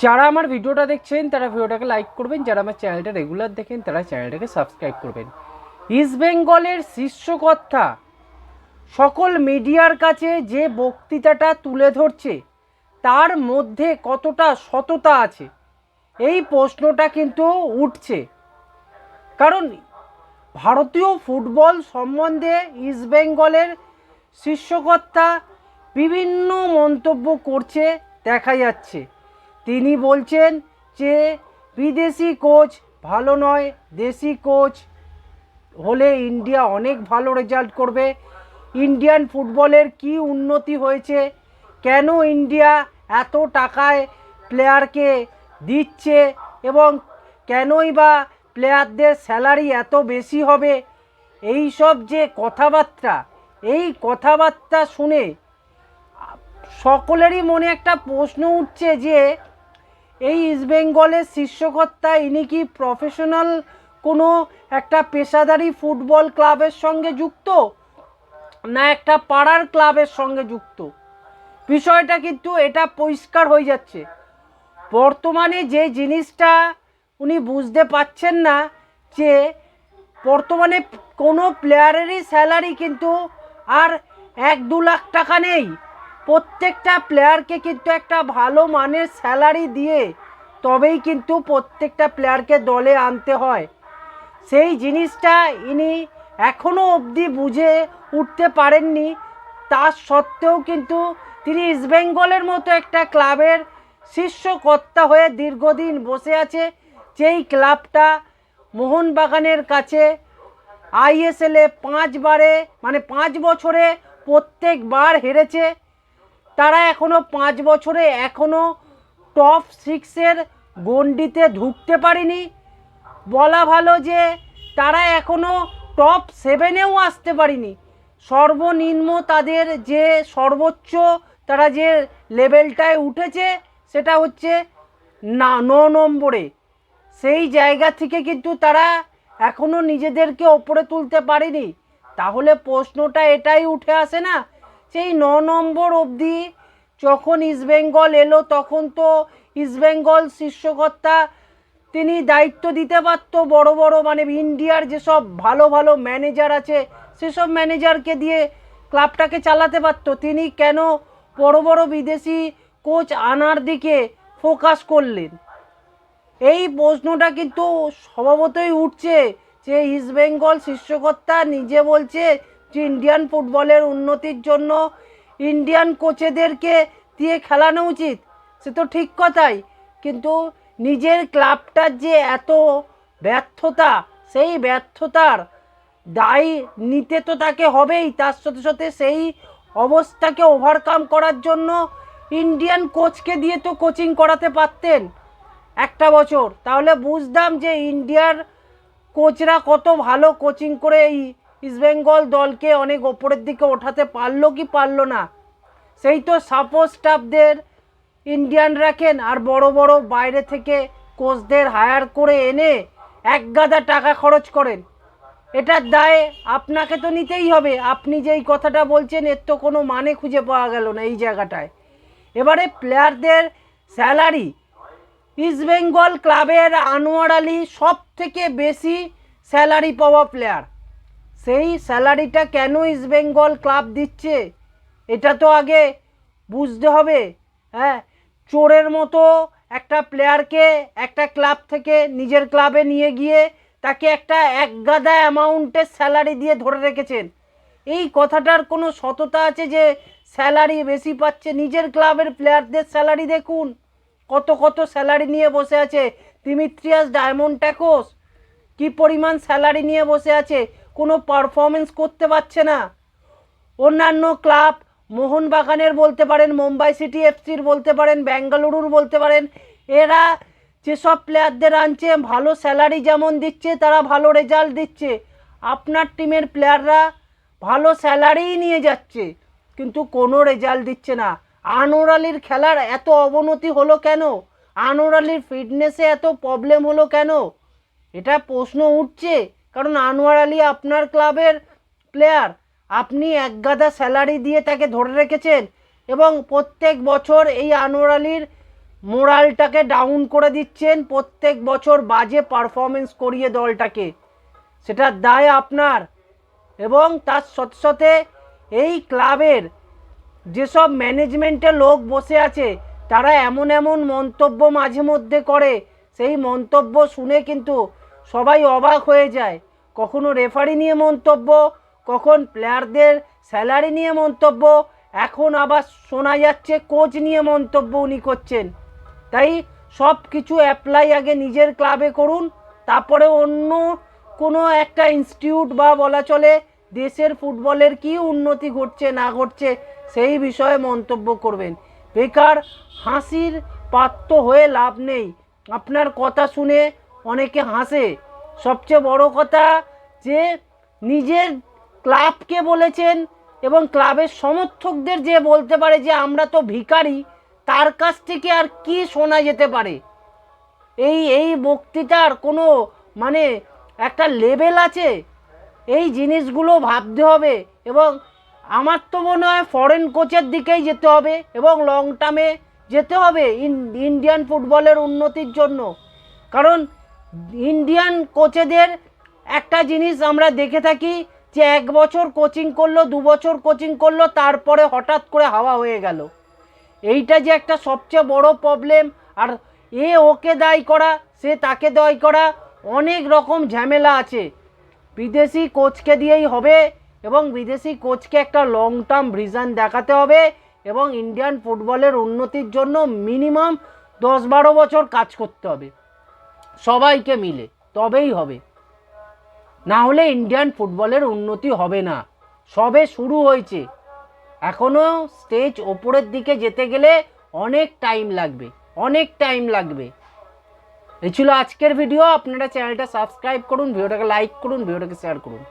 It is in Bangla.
যারা আমার ভিডিওটা দেখছেন, তারা ভিডিওটাকে লাইক করবেন। যারা আমার চ্যানেলটা রেগুলার দেখেন, তারা চ্যানেলটাকে সাবস্ক্রাইব করবেন। ইস্ট বেঙ্গলের শীর্ষকর্তা সকল মিডিয়ার কাছে যে বক্তৃতাটা তুলে ধরছে, তার মধ্যে কতটা সততা আছে, এই প্রশ্নটা কিন্তু উঠছে। কারণ ভারতীয় ফুটবল সম্বন্ধে ইস্ট বেঙ্গলের শীর্ষকর্তা বিভিন্ন মন্তব্য করছে, দেখা যাচ্ছে। তিনি বলছেন যে বিদেশি কোচ ভালো নয়, দেশি কোচ হলে ইন্ডিয়া অনেক ভালো রেজাল্ট করবে। ইন্ডিয়ান ফুটবলের কি উন্নতি হয়েছে? কেন ইন্ডিয়া এত টাকায় প্লেয়ারকে দিচ্ছে? এবং কেনই বা প্লেয়ারদের স্যালারি এত বেশি হবে? এই সব যে কথাবার্তা, এই কথাবার্তা শুনে সকলেরই মনে একটা প্রশ্ন উঠছে যে এই ইস্টবেঙ্গলের শীর্ষকর্তা ইনি কি প্রফেশনাল কোনো একটা পেশাদারি ফুটবল ক্লাবের সঙ্গে যুক্ত? না একটা পাড়ার ক্লাবের সঙ্গে যুক্ত? বিষয়টা কিন্তু এটা পরিষ্কার হয়ে যাচ্ছে। বর্তমানে যে জিনিসটা উনি বুঝতে পাচ্ছেন না, যে বর্তমানে কোনো প্লেয়ারেরই স্যালারি কিন্তু আর এক দু লাখ টাকা নেই। প্রত্যেকটা প্লেয়ারকে কিন্তু একটা ভালো মানের স্যালারি দিয়ে তবেই কিন্তু প্রত্যেকটা প্লেয়ারকে দলে আনতে হয়। সেই জিনিসটা ইনি এখনও অবধি বুঝে উঠতে পারেননি। তা সত্ত্বেও কিন্তু তিনি ইস্টবেঙ্গলের মতো একটা ক্লাবের শীর্ষকর্তা হয়ে দীর্ঘদিন বসে আছে। যেই ক্লাবটা মোহনবাগানের কাছে আইএসএলে পাঁচবারে মানে পাঁচ বছরে প্রত্যেকবার হেরেছে। তারা এখনও পাঁচ বছরে এখনও টপ সিক্সের গণ্ডিতে ঢুকতে পারেনি। বলা ভালো যে তারা এখনও টপ সেভেনেও আসতে পারেনি। সর্বনিম্ন তাদের যে সর্বোচ্চ তারা যে লেভেলটায় উঠেছে সেটা হচ্ছে না, ন নম্বরে। সেই জায়গা থেকে কিন্তু তারা এখনও নিজেদেরকে ওপরে তুলতে পারেনি। তাহলে প্রশ্নটা এটাই উঠে আসে না সেই ন নম্বর অবধি যখন ইস্টবেঙ্গল এলো, তখন তো ইস্টবেঙ্গল শীর্ষকর্তা তিনি দায়িত্ব দিতে পারতো বড় বড় মানে ইন্ডিয়ার যেসব ভালো ভালো ম্যানেজার আছে, সেসব ম্যানেজারকে দিয়ে ক্লাবটাকে চালাতে পারতো। তিনি কেন বড় বড় বিদেশি কোচ আনার দিকে ফোকাস করলেন? এই প্রশ্নটা কিন্তু স্বভাবতই উঠছে যে ইস্টবেঙ্গল শীর্ষকর্তা নিজে বলছে যে ইন্ডিয়ান ফুটবলের উন্নতির জন্য ইন্ডিয়ান কোচেদেরকে দিয়ে খেলানো উচিত। সে তো ঠিক কথাই। কিন্তু নিজের ক্লাবটার যে এত ব্যর্থতা, সেই ব্যর্থতার দায় নিতে তো তাকে হবেই। তার সাথে সাথে সেই অবস্থাকে ওভারকাম করার জন্য ইন্ডিয়ান কোচকে দিয়ে তো কোচিং করাতে পারতেন একটা বছর। তাহলে বুঝতাম যে ইন্ডিয়ার কোচরা কত ভালো কোচিং করে এই ইস্টবেঙ্গল দলকে অনেক ওপরের দিকে ওঠাতে পারল কি পারল না? সেই তো সাপোজ স্টাফদের ইন্ডিয়ান রাখেন আর বড় বড় বাইরে থেকে কোচদের হায়ার করে এনে এক গাদা টাকা খরচ করেন। এটার দায়ে আপনাকে তো নিতেই হবে। আপনি যেই কথাটা বলছেন, এর তো কোনো মানে খুঁজে পাওয়া গেল না এই জায়গাটায়। এবারে প্লেয়ারদের স্যালারি ইস্টবেঙ্গল ক্লাবের আনোয়ার আলী সব থেকে বেশি স্যালারি পাওয়া প্লেয়ার সেই স্যালারিটা কেন ইস্টবেঙ্গল ক্লাব দিচ্ছে? এটা তো আগে বুঝতে হবে। হ্যাঁ চোরের মতো একটা প্লেয়ারকে একটা ক্লাব থেকে নিজের ক্লাবে নিয়ে গিয়ে তাকে একটা এক গাদা অ্যামাউন্টের স্যালারি দিয়ে ধরে রেখেছেন। এই কথাটার কোনো সততা আছে যে স্যালারি বেশি পাচ্ছে নিজের ক্লাবের প্লেয়ারদের স্যালারি দেখুন, কত কত স্যালারি নিয়ে বসে আছে। তিমিত্রিয়াস ডায়মন্ড ট্যাকোস কী পরিমাণ স্যালারি নিয়ে বসে আছে? কোনো পারফরমেন্স করতে পারছে না। অন্যান্য ক্লাব মোহনবাগানের বলতে পারেন, মুম্বাই সিটি এফসির বলতে পারেন, বেঙ্গালুরুর বলতে পারেন, এরা যেসব প্লেয়ারদের আনছে, ভালো স্যালারি যেমন দিচ্ছে, তারা ভালো রেজাল্ট দিচ্ছে। আপনার টিমের প্লেয়াররা ভালো স্যালারিই নিয়ে যাচ্ছে, কিন্তু কোনো রেজাল্ট দিচ্ছে না। আনোয়ার আলীর খেলার এত অবনতি হলো কেন? আনোয়ার আলীর ফিটনেসে এত প্রবলেম হলো কেন? এটা প্রশ্ন উঠছে। কারণ আনোয়ার আলী আপনার ক্লাবের প্লেয়ার আপনি এক গাদা স্যালারি দিয়ে তাকে ধরে রেখেছেন এবং প্রত্যেক বছর এই আনোয়ার আলীর মোরালটাকে ডাউন করে দিচ্ছেন, প্রত্যেক বছর বাজে পারফরমেন্স করিয়ে দলটাকে। সেটার দায় আপনার এবং তার সাথে সাথে এই ক্লাবের যেসব ম্যানেজমেন্টের লোক বসে আছে, তারা এমন এমন মন্তব্য মাঝে মধ্যে করে। সেই মন্তব্য শুনে কিন্তু সবাই অবাক হয়ে যায়। কখনো রেফারি নিয়ে মন্তব্য, কখন প্লেয়ারদের স্যালারি নিয়ে মন্তব্য, এখন আবার শোনা যাচ্ছে কোচ নিয়ে মন্তব্য উনি করছেন। তাই সব কিছু অ্যাপ্লাই আগে নিজের ক্লাবে করুন, তারপরে অন্য কোনো একটা ইনস্টিটিউট বা বলা চলে দেশের ফুটবলের কি উন্নতি ঘটছে, না ঘটছে, সেই বিষয়ে মন্তব্য করবেন। বেকার হাসির পাত্র হয়ে লাভ নেই। আপনার কথা শুনে অনেকে হাসে। সবচেয়ে বড় কথা যে নিজের ক্লাবকে বলেছেন এবং ক্লাবের সমর্থকদের যে বলতে পারে যে আমরা তো ভিখারি, তার কাছ থেকে আর কি শোনা যেতে পারে? এই এই বক্তৃতার কোনো মানে একটা লেভেল আছে? এই জিনিসগুলো ভাবতে হবে এবং আমার তো মনে হয় ফরেন কোচের দিকেই যেতে হবে এবং লং টার্মে যেতে হবে ইন- ইন্ডিয়ান ফুটবলের উন্নতির জন্য। কারণ ইন্ডিয়ান কোচেদের একটা জিনিস আমরা দেখে থাকি যে এক বছর কোচিং করল, দু বছর কোচিং করল, তারপরে হঠাৎ করে হাওয়া হয়ে গেল। এইটা যে একটা সবচেয়ে বড় প্রবলেম আর এ ওকে দায়ী করা, সে তাকে দায়ী করা, অনেক রকম ঝামেলা আছে। বিদেশি কোচকে দিয়েই হবে এবং বিদেশি কোচকে একটা লং টার্ম ভিশন দেখাতে হবে এবং ইন্ডিয়ান ফুটবলের উন্নতির জন্য মিনিমাম দশ বারো বছর কাজ করতে হবে। সবাইকে মিলে, তবেই হবে। না হলে ইন্ডিয়ান ফুটবলের উন্নতি হবে না। সবে শুরু হয়েছে। এখনও স্টেজ ওপরের দিকে যেতে গেলে অনেক টাইম লাগবে, অনেক টাইম লাগবে। এই ছিল আজকের ভিডিও। আপনারা চ্যানেলটা সাবস্ক্রাইব করুন, ভিডিওটাকে লাইক করুন, ভিডিওটাকে শেয়ার করুন।